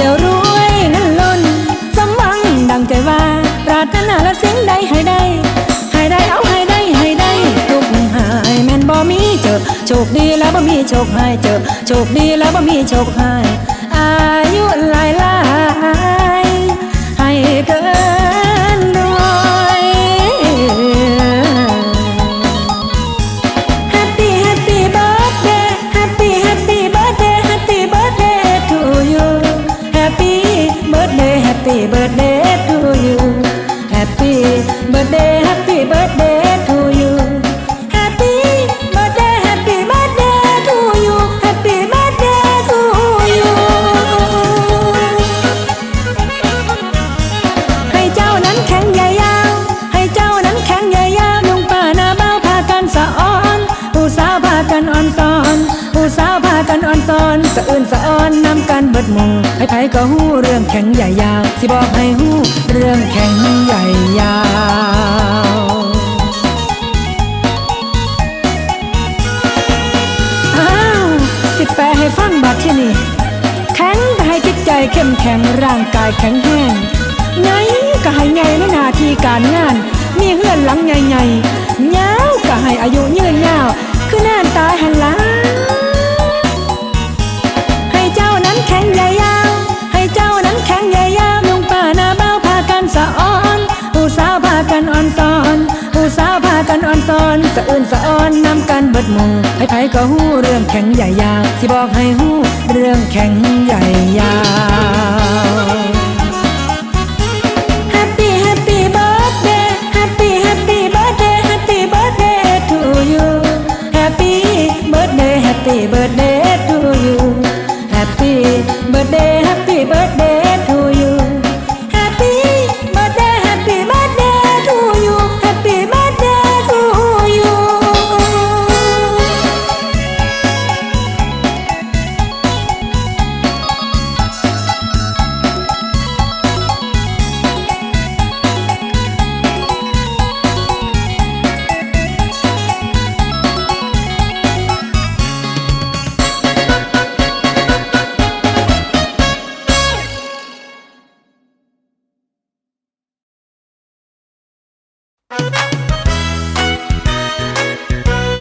จ้ารวยเงินล้นสมหวังดังใจว่าปรารถนาและสิ่งใดให้ได้ให้ได้เอาให้ได้ให้ได้ทุกหายแม่นบ่มีเจอโชคดีแล้วบ่มีโชคให้เจอโชคดีแล้วบ่มีโชคให้อาย ซ้อนสะอื่นสะอ้อนนำกันเบิดหมู่ให้ไผก็ฮู้เรื่องแข็งใหญ่ยาวสิบอกให้ฮู้เรื่องแข็งใหญ่ยาวอ้าวสิแปลให้ฟังบัดที่นี่แข็งก็ให้จิตใจเข้มแข็งร่างกายแข็งแรงไงก็ให้ไงในหน้าที่การงาน มีเฮือนหลังใหญ่ๆยาก็ให้อายุยืน แข็งใหญ่ยาวให้เจ้านั้นแข็งใหญ่ยาวลุงป้านาเบ้าพากันสะอ่อนผู้สาวพากันอ่อนซอนผู้สาวพากันอ่อนซอนสะอื่นสะอ่อนนำกันเบิดมู่ไผไผก็หู้เรื่องแข็งใหญ่ยาวที่บอกให้หู้เรื่องแข็งใหญ่ยาวเบิร์ดเด